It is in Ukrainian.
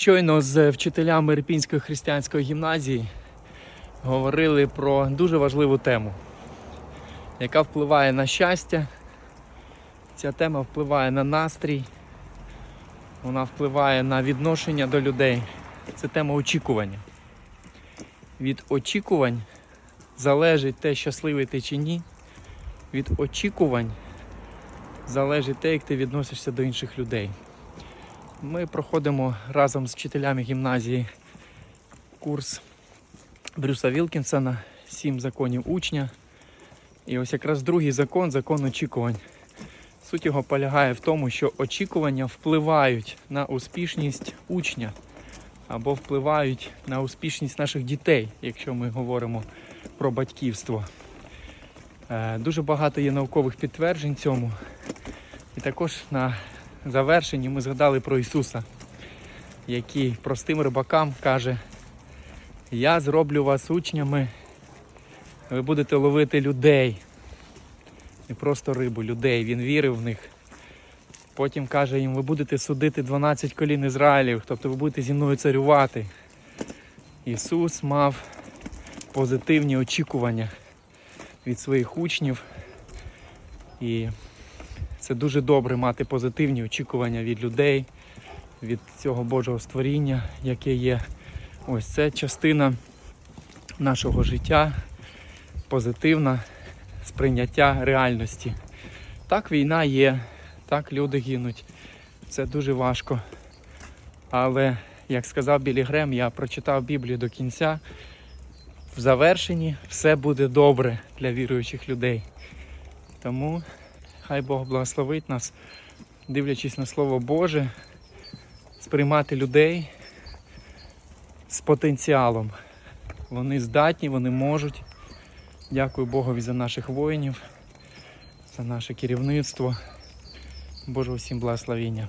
Щойно з вчителями Ірпінської християнської гімназії говорили про дуже важливу тему, яка впливає на щастя. Ця тема впливає на настрій, вона впливає на відношення до людей. Це тема очікування. Від очікувань залежить те, щасливий ти чи ні. Від очікувань залежить те, як ти відносишся до інших людей. Ми проходимо разом з вчителями гімназії курс Брюса Вілкінсона Сім законів учня. І ось якраз другий закон закон очікувань. Суть його полягає в тому, що очікування впливають на успішність учня або впливають на успішність наших дітей, якщо ми говоримо про батьківство. Е, Дуже багато є наукових підтверджень цьому. І також на завершенні ми згадали про Ісуса, який простим рибакам каже: Я зроблю вас учнями, ви будете ловити людей. Не просто рибу, людей. Він вірив в них. Потім каже їм, ви будете судити 12 колін Ізраїлів, тобто ви будете зі мною царювати. Ісус мав позитивні очікування від своїх учнів. І це дуже добре мати позитивні очікування від людей, від цього Божого створіння, яке є. Ось це частина нашого життя, позитивна сприйняття реальності. Так, війна є, так люди гинуть. Це дуже важко. Але, як сказав Білі Грем, я прочитав Біблію до кінця. В завершенні все буде добре для віруючих людей. Тому хай Бог благословить нас, дивлячись на Слово Боже, сприймати людей з потенціалом. Вони здатні, вони можуть. Дякую Богові за наших воїнів, за наше керівництво. Боже усім благословення.